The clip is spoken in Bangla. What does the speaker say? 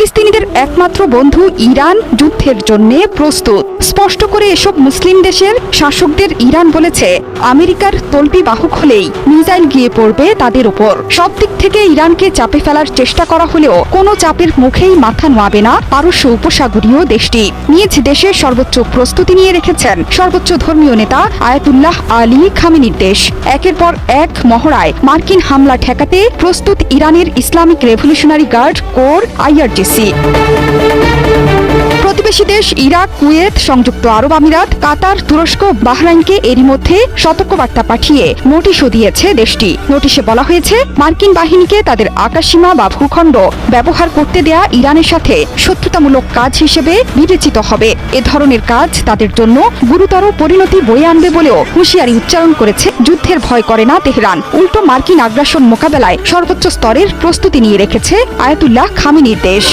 ফিলিস্তিনিদের একমাত্র বন্ধু ইরান যুদ্ধের জন্য প্রস্তুত। স্পষ্ট করে এসব মুসলিম দেশের শাসকদের ইরান বলেছে, আমেরিকার তল্পি বাহক হলেই মিসাইল গিয়ে পড়বে তাদের উপর। সব দিক থেকে ইরানকে চাপে ফেলার চেষ্টা করা হলেও কোনো চাপের মুখেই মাথা নোয়াবে না পারস্য উপসাগরীয় দেশটি। নিজ দেশের সর্বোচ্চ প্রস্তুতি নিয়ে রেখেছেন সর্বোচ্চ ধর্মীয় নেতা আয়াতুল্লাহ আলী খামেনির দেশ। একের পর এক মহড়ায় মার্কিন হামলা ঠেকাতে প্রস্তুত ইরানের Islamic revolutionary guard corps IRGC. Música প্রতিবেশী দেশ, ইরাক, কুয়েত, সংযুক্ত আরব আমিরাত, কাতার, তুরস্ক, বাহরাইনকে এরই মধ্যে সতর্কবার্তা পাঠিয়ে নোটিশও দিয়েছে দেশটি। নোটিশে বলা হয়েছে, মার্কিন বাহিনীকে তাদের আকাশসীমা বা ভূখণ্ড ব্যবহার করতে দেয়া ইরানের সাথে শত্রুতামূলক কাজ হিসেবে বিবেচিত হবে। এ ধরনের কাজ তাদের জন্য গুরুতর পরিণতি বয়ে আনবে বলেও হুঁশিয়ারি উচ্চারণ করেছে। যুদ্ধের ভয় করে না তেহরান। উল্টো মার্কিন আগ্রাসন মোকাবেলায় সর্বোচ্চ স্তরের প্রস্তুতি নিয়ে রেখেছে আয়াতুল্লাহ খামিনির দেশ।